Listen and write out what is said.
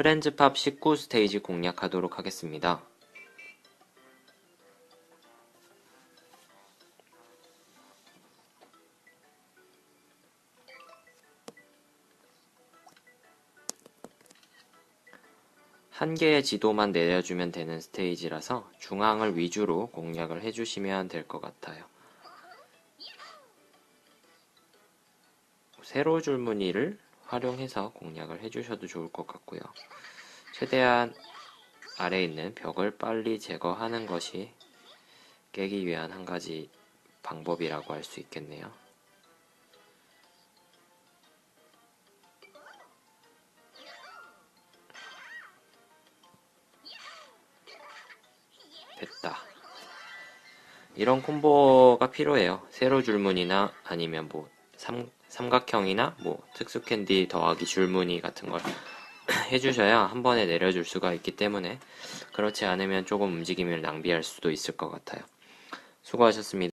프렌즈팝 19 스테이지 공략하도록 하겠습니다. 한 개의 지도만 내려주면 되는 스테이지라서 중앙을 위주로 공략을 해주시면 될 것 같아요. 세로 줄무늬를 활용해서 공략을 해주셔도 좋을 것 같고요. 최대한 아래에 있는 벽을 빨리 제거하는 것이 깨기 위한 한 가지 방법이라고 할 수 있겠네요. 됐다. 이런 콤보가 필요해요. 세로 줄무늬나 아니면 뭐 삼, 삼각형이나 뭐 특수 캔디 더하기 줄무늬 같은 걸 해주셔야 한 번에 내려줄 수가 있기 때문에 그렇지 않으면 조금 움직임을 낭비할 수도 있을 것 같아요. 수고하셨습니다.